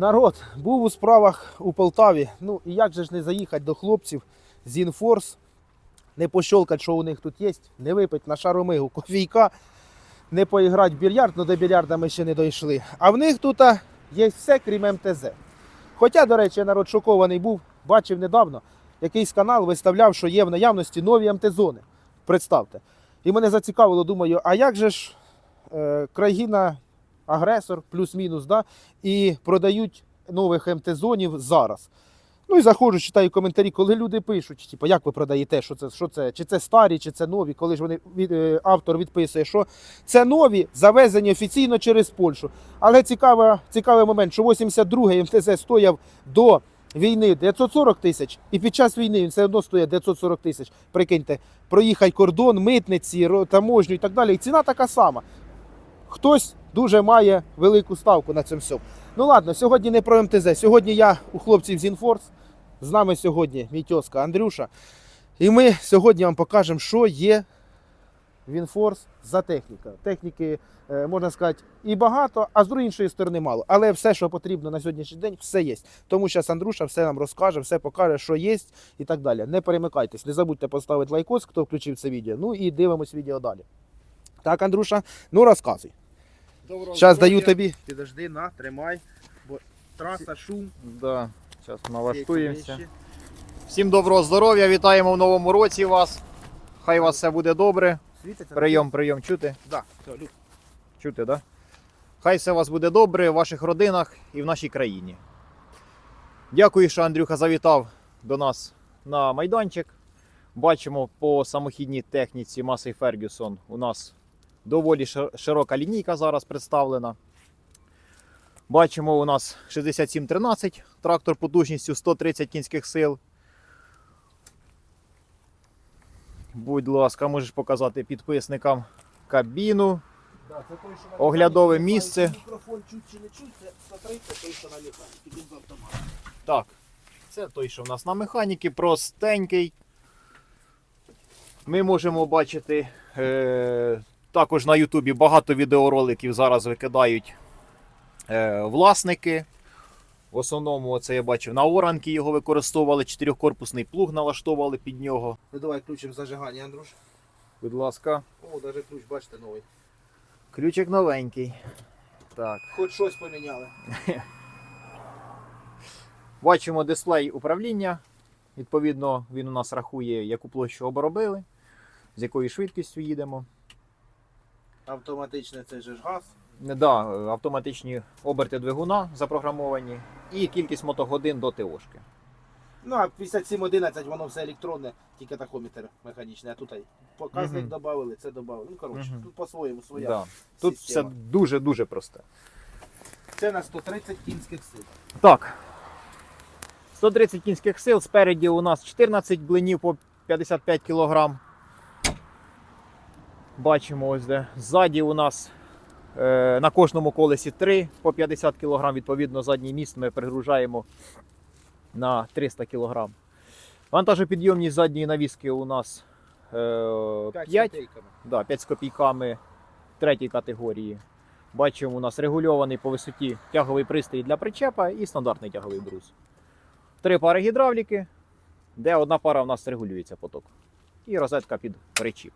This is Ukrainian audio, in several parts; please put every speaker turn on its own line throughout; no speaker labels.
Народ був у справах у Полтаві. Ну і як же ж не заїхати до хлопців з Інфорс, не пощолкати, що у них тут є, не випити на шаромигу кофійка, не поіграти в більярд, ну до більярда ми ще не дійшли. А в них тут є все, крім МТЗ. Хоча, до речі, народ шокований був, бачив недавно, якийсь канал виставляв, що є в наявності нові МТ-зони. Представте. І мене зацікавило, думаю, а як же ж е, країна агресор, плюс-мінус, да, і продають нових МТ-зонів зараз. Ну і заходжу, читаю коментарі, коли люди пишуть, типу, як ви продаєте, що це, що це, чи це старі, чи це нові, коли ж вони від, е, автор відписує, що це нові, завезені офіційно через Польщу. Але цікавий, цікавий момент, що 82-й МТЗ стояв до війни 940 тисяч, і під час війни він все одно стоїть 940 тисяч. Прикиньте, проїхати кордон, митниці, таможню і так далі. І ціна така сама. Хтось дуже має велику ставку на цьому всьому. Ну ладно, сьогодні не про МТЗ. Сьогодні я у хлопців з Інфорс. З нами сьогодні мій тьоска Андрюша. І ми сьогодні вам покажемо, що є в Інфорс за техніка. Техніки, е, можна сказати, і багато, а з іншої сторони мало. Але все, що потрібно на сьогоднішній день, все є. Тому зараз Андрюша все нам розкаже, все покаже, що є і так далі. Не перемикайтесь, не забудьте поставити лайкос, хто включив це відео. Ну і дивимось відео далі. Так, Андрюша, ну розказуй.
Доброго здоров'я.
даю тобі. Підожди, на, тримай. Бо траса, шум.
Да, зараз
всі
налаштуємося.
речі.
Всім доброго здоров'я, вітаємо в новому році вас. Хай у вас все буде добре.
Світиться?
Прийом, прийом, чути?
Да, все, Люк.
Чути, да? Хай все у вас буде добре в ваших родинах і в нашій країні. Дякую, що Андрюха завітав до нас на майданчик. Бачимо по самохідній техніці Масей Фергюсон у нас доволі широка лінійка зараз представлена. Бачимо у нас 6713 трактор потужністю 130 кінських сил. Будь ласка, можеш показати підписникам кабіну.
Да, це той, що
Оглядове
механіці,
місце.
Мікрофон чуть чи не чуть, це 130, той, що на автомата.
Так, це той, що в нас на механіки, простенький. Ми можемо бачити е, також на Ютубі багато відеороликів зараз викидають е, власники. В основному, це я бачив, на оранки його використовували, чотирьохкорпусний плуг налаштовували під нього.
Ну давай включимо зажигання, Андрюш.
Будь ласка,
О, навіть ключ, бачите, новий.
ключик новенький. Так.
Хоч щось поміняли.
Бачимо дисплей управління. Відповідно, він у нас рахує, яку площу обробили, з якою швидкістю їдемо.
Автоматичне це же ж газ.
Да, автоматичні оберти двигуна запрограмовані і кількість мотогодин до ТОшки.
Ну, а 5711 воно все електронне, тільки тахометр механічний, а тут ай показник
Мгм.
додали, це додали. Ну, коротше,
Мгм.
тут по-своєму своя.
Да. Тут
система.
все дуже-дуже просте.
Це на 130 кінських сил.
Так. 130 кінських сил, спереді у нас 14 блинів по 55 кг. Бачимо ось де. Ззаді у нас е, на кожному колесі 3 по 50 кг. Відповідно, задній міст ми перегружаємо на 300 кг. Вантажопідйомність задньої навіски у нас е, 5, да, 5 з копійками третій категорії. Бачимо, у нас регульований по висоті тяговий пристрій для причепа і стандартний тяговий брус. Три пари гідравліки, де одна пара у нас регулюється поток. І розетка під причіп.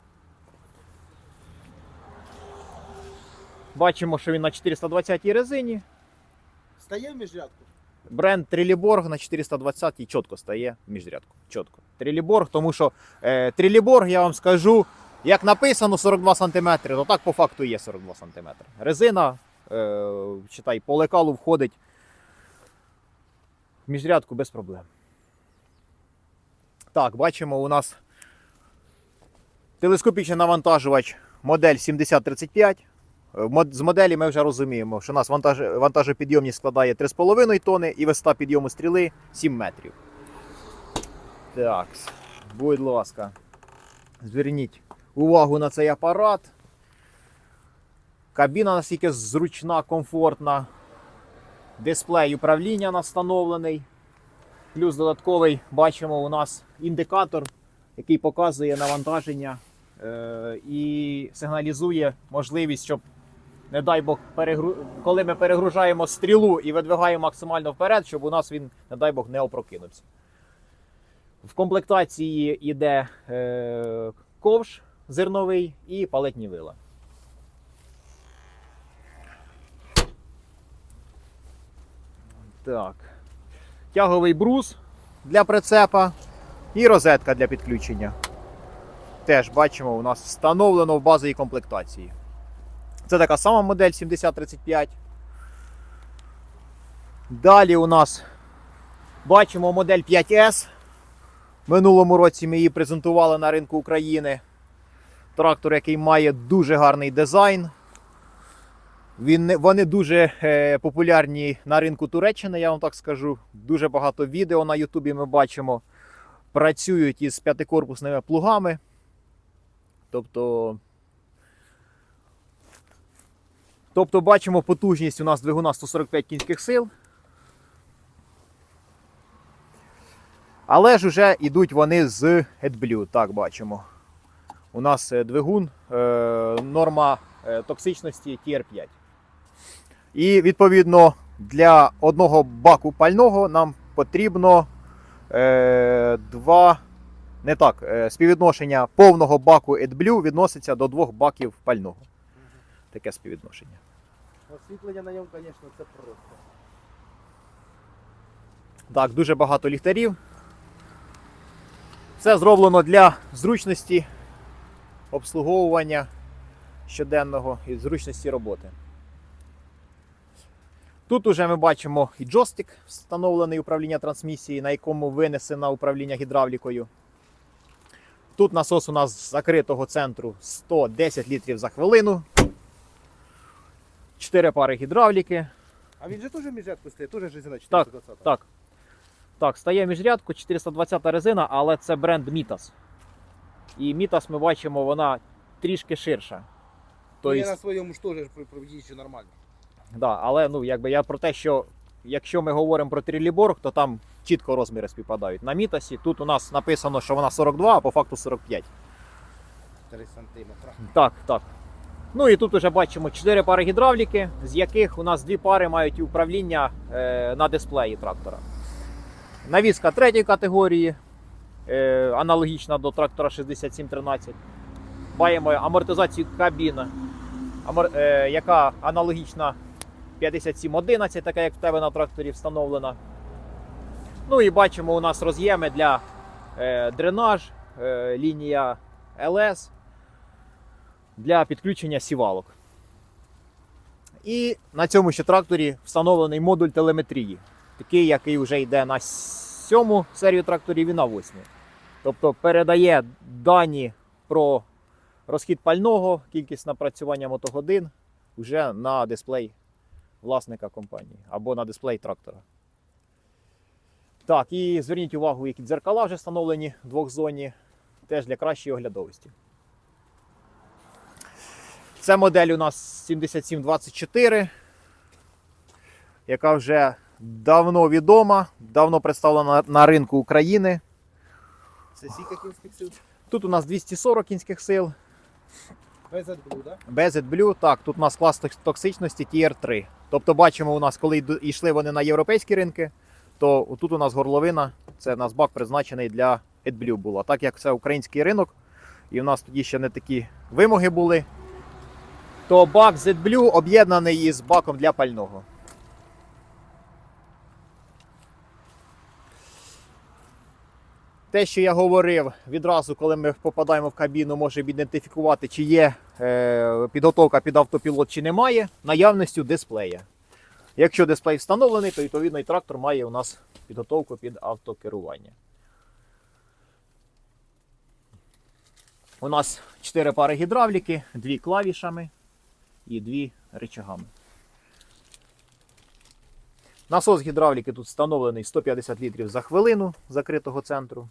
Бачимо, що він на 420 резині.
Стає в міжрядку?
Бренд Триліборг на 420 чітко стає в міжрядку. Чітко. Триліборг, тому що е, Триліборг, я вам скажу, як написано 42 см, то так по факту є 42 см. Резина, е, читай, по лекалу входить в міжрядку без проблем. Так, бачимо, у нас телескопічний навантажувач модель 7035. Е, З моделі ми вже розуміємо, що у нас вантаж... вантажопідйомність складає 3,5 тони і висота підйому стріли 7 метрів. Так, будь ласка, зверніть увагу на цей апарат. Кабіна наскільки зручна, комфортна. Дисплей управління настановлений. Плюс додатковий бачимо у нас індикатор, який показує навантаження е, і сигналізує можливість, щоб не дай Бог, перегру... коли ми перегружаємо стрілу і видвигаємо максимально вперед, щоб у нас він, не дай Бог, не опрокинувся. В комплектації йде е... ковш зерновий і палетні вила. Так. Тяговий брус для прицепа і розетка для підключення. Теж бачимо, у нас встановлено в базовій комплектації. Це така сама модель 7035. Далі у нас бачимо модель 5S. Минулому році ми її презентували на ринку України. Трактор, який має дуже гарний дизайн. Він, вони дуже е, популярні на ринку Туреччини, я вам так скажу. Дуже багато відео на Ютубі ми бачимо. Працюють із п'ятикорпусними плугами. Тобто. Тобто бачимо потужність у нас двигуна 145 кінських сил. Але ж вже йдуть вони з AdBlue, так бачимо. У нас е, двигун, е, норма е, токсичності TR5. І відповідно для одного баку пального нам потрібно е, два. Не так, співвідношення повного баку AdBlue відноситься до двох баків пального. Таке співвідношення.
Освітлення на ньому, звісно, це просто.
Так, дуже багато ліхтарів. Все зроблено для зручності обслуговування щоденного і зручності роботи. Тут уже ми бачимо і джойстик, встановлений управління трансмісії, на якому винесено управління гідравлікою. Тут насос у нас з закритого центру 110 літрів за хвилину. 4 пари гідравліки.
А він же теж міжрядку стоїть, теж резина 420.
Так. Так, стає міжрядку 420 резина, але це бренд Mitas. І Mitas ми бачимо, вона трішки ширша.
То я на своєму ж теж їжджу нормально.
да, але ну, якби я про те, що якщо ми говоримо про триліборг, то там чітко розміри співпадають. На Мітасі тут у нас написано, що вона 42, а по факту 45.
3 сантиметра.
Так, так. Ну і тут вже бачимо 4 пари гідравліки, з яких у нас дві пари мають управління е, на дисплеї трактора. Навіска третьої категорії, е, аналогічна до трактора 6713. Маємо амортизацію кабіни, е, яка аналогічна 5711, така як в тебе на тракторі встановлена. Ну і бачимо у нас роз'єми для дренаж, лінія LS для підключення сівалок. І на цьому ще тракторі встановлений модуль телеметрії, такий, який вже йде на сьому серію тракторів і на восьму. Тобто передає дані про розхід пального, кількість напрацювання мотогодин вже на дисплей власника компанії або на дисплей трактора. Так, і зверніть увагу, які дзеркала вже встановлені двохзонні, теж для кращої оглядовості. Це модель у нас 7724, яка вже давно відома, давно представлена на ринку України.
Це скільки кінських сил?
Тут у нас 240 кінських сил,
Без AdBlue, да?
без AdBlue. Так, тут у нас клас токсичності TR3. Тобто бачимо, у нас, коли йшли вони на європейські ринки, то тут у нас горловина, це у нас бак призначений для AdBlue було. А так як це український ринок, і у нас тоді ще не такі вимоги були, то бак з AdBlue об'єднаний із баком для пального. Те, що я говорив, відразу, коли ми попадаємо в кабіну, може ідентифікувати, чи є е, підготовка під автопілот, чи немає, наявністю дисплея. Якщо дисплей встановлений, то відповідно і трактор має у нас підготовку під автокерування. У нас 4 пари гідравліки, 2 клавішами і 2 рычагами. Насос гідравліки тут встановлений 150 літрів за хвилину закритого центру.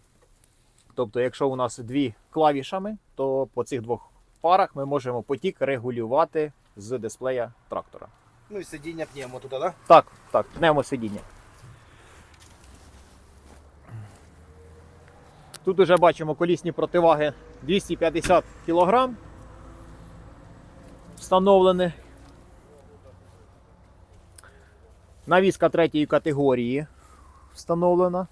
Тобто, якщо у нас дві клавішами, то по цих двох парах ми можемо потік регулювати з дисплея трактора.
Ну і сидіння пневмо туди, да?
Так, так, пневмосидіння. Тут вже бачимо колісні противаги 250 кг. Встановлені. Навіска третьої категорії встановлена.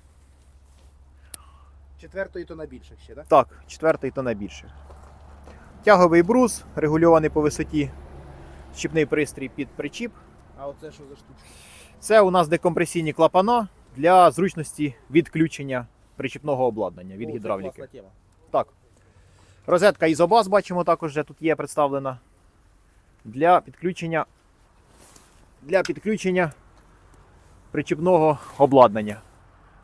Четвертої то на більших ще, так?
Так, четвертий то найбільше. Тяговий брус, регульований по висоті, щіпний пристрій під причіп.
А оце що за штучка?
Це у нас декомпресійні клапана для зручності відключення причіпного обладнання від
О, це
гідравліки.
класна тема.
Так. Розетка Ізобас, бачимо, також вже тут є представлена. Для підключення, для підключення причіпного обладнання,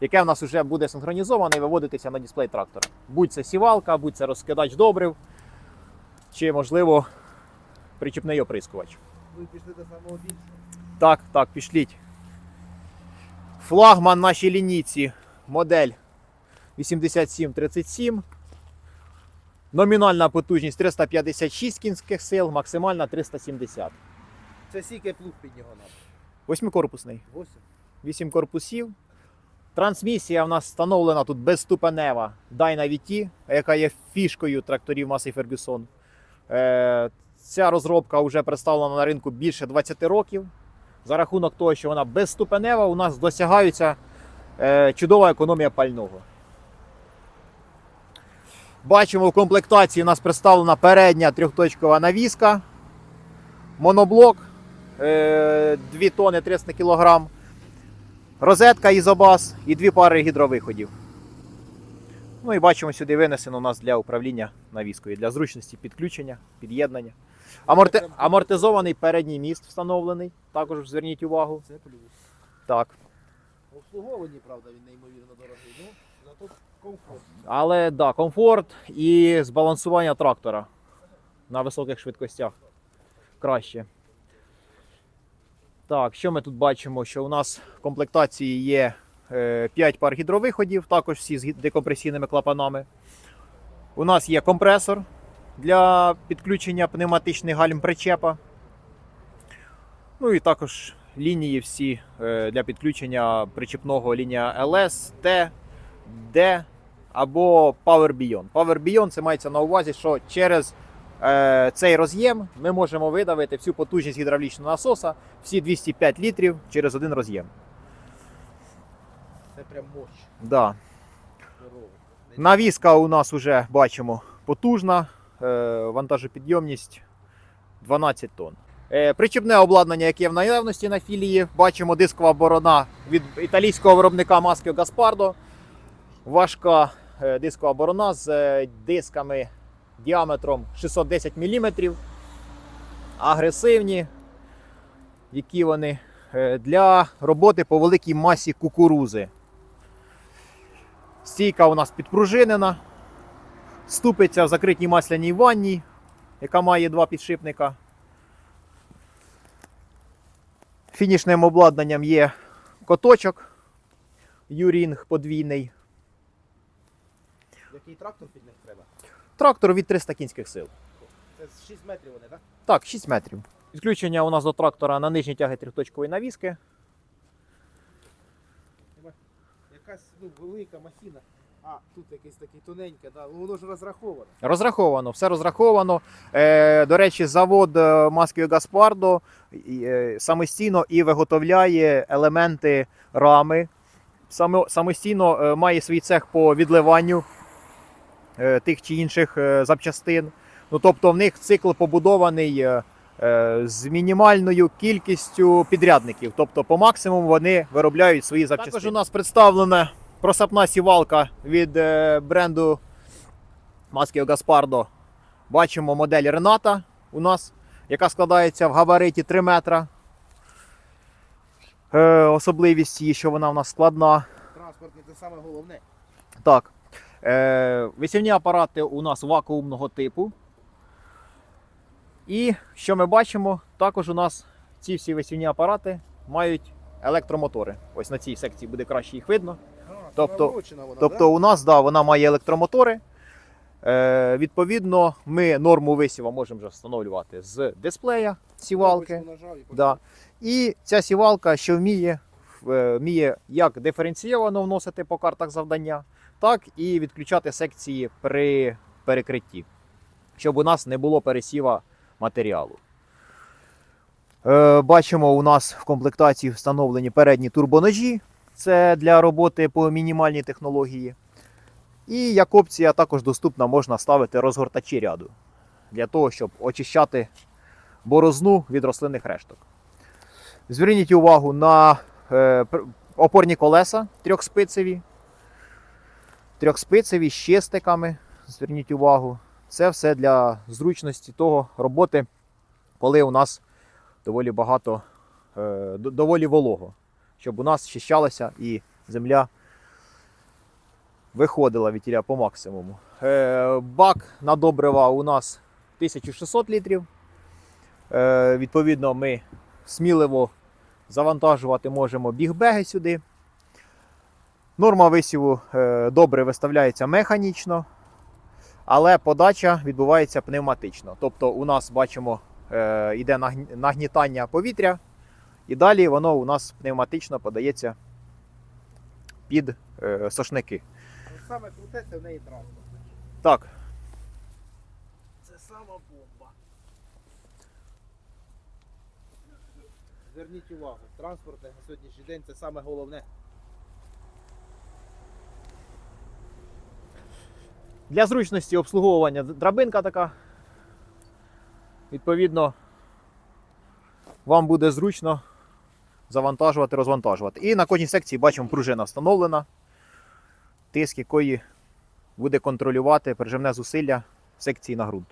яке в нас вже буде синхронізоване і виводитися на дисплей трактора. Будь це сівалка, будь це розкидач добрив, чи, можливо, причіпний оприскувач.
Ви пішли до самого більшого.
Так, так, пішліть. Флагман нашій лінійці модель 8737. Номінальна потужність 356 кінських сил, максимальна 370.
Це сіке плуг під нього надо.
Восьмикорпусний.
Восім.
8 корпусів. Трансмісія в нас встановлена тут безступенева Dyna VT, яка є фішкою тракторів Маси Ferguson. Е, ця розробка вже представлена на ринку більше 20 років. За рахунок того, що вона безступенева, у нас досягається е, чудова економія пального. Бачимо, в комплектації у нас представлена передня трьохточкова навіска, моноблок е, 2 тони 300 кг, розетка ізобас і дві пари гідровиходів. Ну і бачимо, сюди винесено у нас для управління навіскою, для зручності підключення, під'єднання. Аморти... Амортизований передній міст встановлений, також зверніть увагу.
Це плюс.
Так.
Обслуговані, правда, він неймовірно дорогий. Ну, зато
Але да, комфорт і збалансування трактора на високих швидкостях краще. Так, що ми тут бачимо? Що у нас в комплектації є 5 пар гідровиходів, також всі з декомпресійними клапанами. У нас є компресор для підключення пневматичних гальм причепа. Ну і також лінії всі е, для підключення причепного лінія LS, T, D або Power Beyond. Power Beyond це мається на увазі, що через е, цей роз'єм ми можемо видавити всю потужність гідравлічного насоса, всі 205 літрів через один роз'єм.
Це прям мощ.
Да. Навіска у нас вже бачимо потужна, е, вантажопідйомність 12 тонн. Е, Причіпне обладнання, яке є в наявності на філії, бачимо дискова борона від італійського виробника Маскio Гаспардо. Важка дискова борона з е, дисками діаметром 610 мм. Агресивні, які вони е, для роботи по великій масі кукурузи. Стійка у нас підпружинена. Ступиться в закритій масляній ванні, яка має два підшипника. Фінішним обладнанням є коточок Юрінг подвійний.
Який трактор під них треба?
Трактор від 300 кінських сил.
Це 6 метрів вони, так?
Так, 6 метрів. Підключення у нас до трактора на нижній тяги трьохточкової навіски.
Якась ну, велика махіна. А, тут якесь таке тоненьке, да. воно ж розраховане.
Розраховано, все розраховано. Е, до речі, завод е, Маскio Гаспардо е, самостійно і виготовляє елементи рами. Само, самостійно е, має свій цех по відливанню тих чи інших е, запчастин. Ну, тобто в них цикл побудований е, е, з мінімальною кількістю підрядників. Тобто, по максимуму вони виробляють свої запчастини. Також у нас представлена просапна сівалка від е, бренду Маскio Гаспардо. Бачимо модель Рената у нас, яка складається в габариті 3 метра. Е, особливість її, що вона у нас складна.
Транспортний це саме головне.
Так. Е, висівні апарати у нас вакуумного типу. І що ми бачимо, також у нас ці всі висівні апарати мають електромотори. Ось на цій секції буде краще їх видно.
А,
Тобто-
вона,
Тобто у нас да, вона має електромотори. Е, відповідно, ми норму висіва можемо вже встановлювати з дисплея сівалки. Да. І ця сівалка, що вміє, е, вміє як диференційовано вносити по картах завдання, так і відключати секції при перекритті, щоб у нас не було пересіва матеріалу. Е, Бачимо, у нас в комплектації встановлені передні турбоножі. Це для роботи по мінімальній технології. І як опція також доступна можна ставити розгортачі ряду для того, щоб очищати борозну від рослинних решток. Зверніть увагу на е, опорні колеса трьохспицеві. Трьохспицеві з чистиками. Зверніть увагу. Це все для зручності того роботи, коли у нас доволі багато, е, доволі волого, щоб у нас щищалася і земля виходила від по максимуму. Е, Бак на добрива у нас 1600 літрів. Е, Відповідно, ми сміливо завантажувати можемо бігбеги сюди. Норма висіву е, добре виставляється механічно, але подача відбувається пневматично. Тобто у нас бачимо, е, йде нагнітання повітря, і далі воно у нас пневматично подається під е, сошники.
Саме круте це в неї транспорт.
Так,
Це сама бомба. Зверніть увагу, транспорт на сьогоднішній день це саме головне.
Для зручності обслуговування драбинка така. Відповідно, вам буде зручно завантажувати, розвантажувати. І на кожній секції бачимо пружина встановлена, тиск якої буде контролювати прижимне зусилля секції на ґрунт.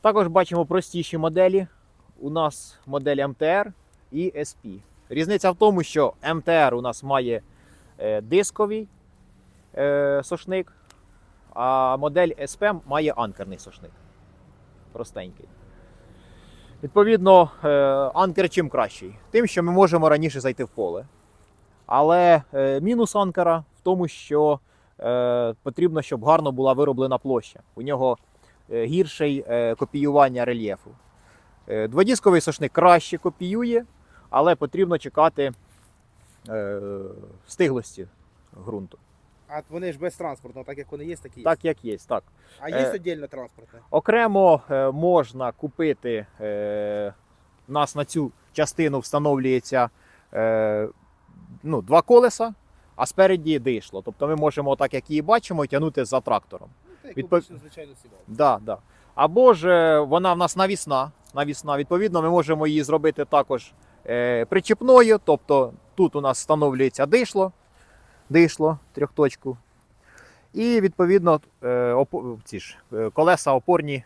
Також бачимо простіші моделі. У нас модель МТР і SP. Різниця в тому, що МТР у нас має е, дисковий е, сошник, а модель SP має анкерний сошник. Простенький. Відповідно, е, анкер чим кращий? Тим, що ми можемо раніше зайти в поле. Але е, мінус анкера в тому, що е, потрібно, щоб гарно була вироблена площа. У нього е, гірший е, копіювання рельєфу. Дводісковий сошник краще копіює, але потрібно чекати стиглості ґрунту.
А вони ж без транспортного, так як вони є, так і є.
Так, як є. Так.
А є
Е,
віддільно транспортне.
Окремо е, можна купити. Е, у нас на цю частину встановлюється е, ну, два колеса, а спереді дишло. Тобто ми можемо, так як її бачимо, тягнути за трактором.
Ну,
відпов-
обично, звичайно, сівав.
Да, да. Або ж е, вона в нас навісна. навісна. Відповідно, ми можемо її зробити також е, причіпною. Тобто тут у нас встановлюється дишло, дишло трьохточку. І відповідно е, ці ж, е, колеса опорні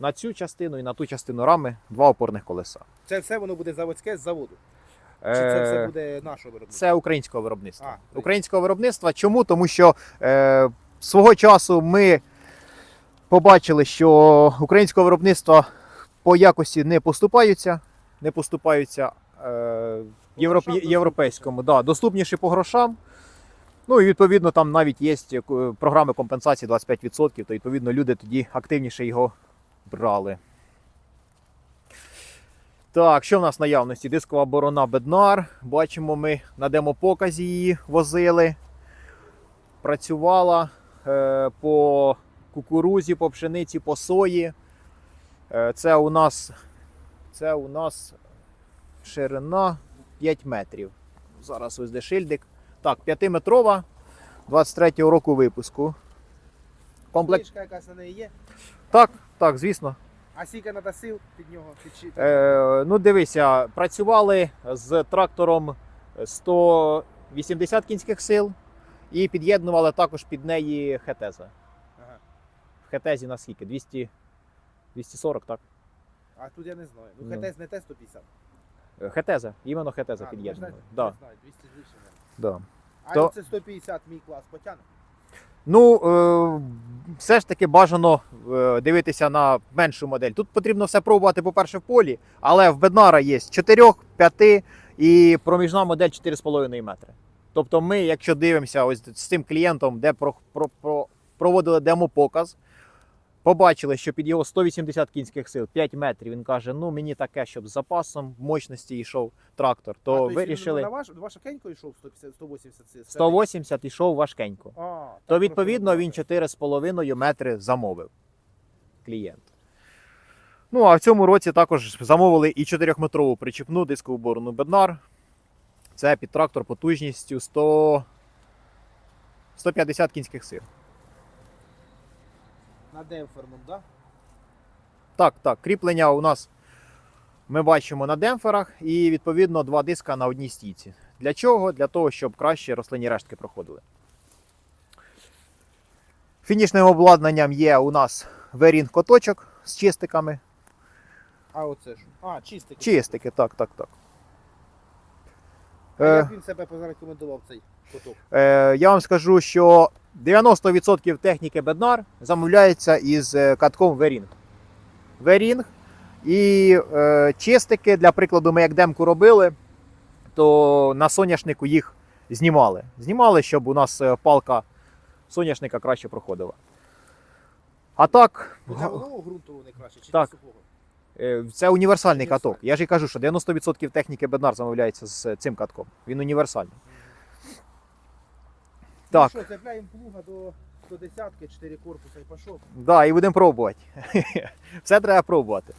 на цю частину і на ту частину рами два опорних колеса.
Це все воно буде заводське з заводу. Чи це все
Е,
буде нашого виробництва?
Це українського виробництва.
А,
українського виробництва. Чому? Тому що е, свого часу ми побачили, що українського виробництва по якості не поступаються, не поступаються е, європ... європейському. Да, доступніші по грошам. Ну і відповідно там навіть є е, програми компенсації 25%, то відповідно люди тоді активніше його брали. Так, що в нас в наявності? Дискова борона Беднар. Бачимо, ми на демопоказі її возили. Працювала е, по кукурузі, по пшениці, по сої. Е, це у нас це у нас ширина 5 метрів. Зараз ось де шильдик. Так, 5-метрова 23-го року випуску. Комплект.
Книжка якась на неї є.
Так, так, звісно.
А скільки треба сил під нього?
Е, ну, дивися, працювали з трактором 180 кінських сил і під'єднували також під неї хетеза.
Ага.
В хетезі на скільки? 200, 240, так?
А тут я не знаю. Ну,
Ну.
ХТС не Т-150.
Е, Хетеза, іменно хетеза
ну,
під'єднували. Да,
200 з лишнім.
Да.
А
То-
це 150 мій клас потягне?
Ну, е, все ж таки бажано е, дивитися на меншу модель. Тут потрібно все пробувати, по-перше, в полі, але в Беднара є 4, 5 і проміжна модель 4,5 метри. Тобто ми, якщо дивимося ось з цим клієнтом, де про, про, про, проводили демопоказ, побачили, що під його 180 кінських сил 5 метрів. Він каже: ну мені таке, щоб з запасом мощності йшов трактор, то
а,
вирішили
На ваш, вашенько йшов 150, 180 сил?
180 йшов важкенько.
А,
то відповідно він 4,5 метри замовив клієнт. Ну, а в цьому році також замовили і 4-метрову причіпну дискову борону Беднар. Це під трактор потужністю 100... 150 кінських сил.
На демпферному, да?
Так, так, кріплення у нас ми бачимо на демпферах і відповідно два диска на одній стійці. Для чого? Для того, щоб краще рослинні рештки проходили. Фінішним обладнанням є у нас верінг коточок з чистиками.
А оце ж. А, чистий.
Чистики, так, так, так.
А
Е,
як він себе зарекомендував цей куток?
Е, я вам скажу, що 90% техніки Беднар замовляється із е, катком V-Ring. V-Ring і е, чистики, для прикладу, ми як демку робили, то на соняшнику їх знімали. Знімали, щоб у нас е, палка соняшника краще проходила. А так,
Ну, Для вологого ґрунту вони краще, чи
Так.
для сухого?
е, це універсальний каток. Я ж і кажу, що 90% техніки Беднар замовляється з цим катком. Він універсальний. Так.
Ну що, цепляємо плуга до, до десятки, чотири корпуса і пішов.
Да, і будемо пробувати. Все треба пробувати.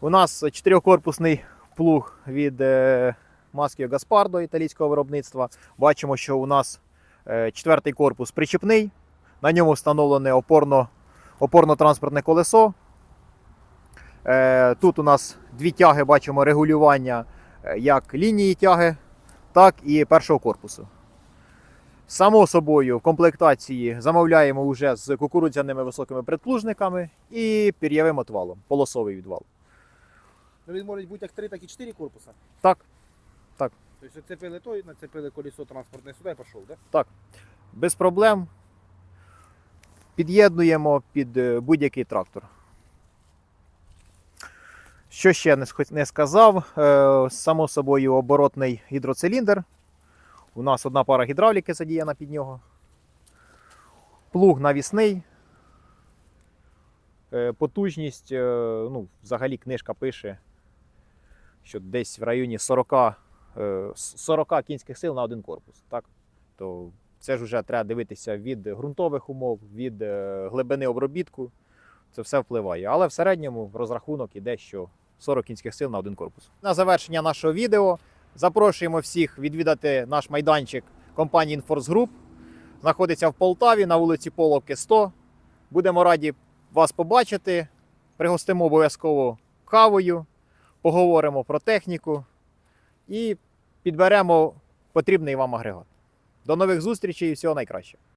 У нас чотирьохкорпусний плуг від е, Маскіо Гаспардо італійського виробництва. Бачимо, що у нас е, четвертий корпус причіпний. На ньому встановлене опорно, опорно-транспортне колесо. Е, тут у нас дві тяги бачимо регулювання е, як лінії тяги, так і першого корпусу. Само собою, в комплектації замовляємо вже з кукурудзяними високими предплужниками і пір'євим отвалом, полосовий відвал.
Ну він може бути як три, так і чотири корпуса.
Так.
Тобто цепили той, нацепили колесо транспортне сюди і пішов, да?
Без проблем під'єднуємо під е, будь-який трактор. Що ще не сказав, е, само собою оборотний гідроциліндр. У нас одна пара гідравліки задіяна під нього. Плуг навісний. Е, Потужність, е, ну, взагалі книжка пише, що десь в районі 40, е, 40 кінських сил на один корпус. Так? То це ж вже треба дивитися від ґрунтових умов, від е, глибини обробітку. Це все впливає. Але в середньому розрахунок іде, що 40 кінських сил на один корпус. На завершення нашого відео запрошуємо всіх відвідати наш майданчик компанії Inforce Group. Знаходиться в Полтаві на вулиці Половки 100. Будемо раді вас побачити. Пригостимо обов'язково кавою, поговоримо про техніку і підберемо потрібний вам агрегат. До нових зустрічей і всього найкращого.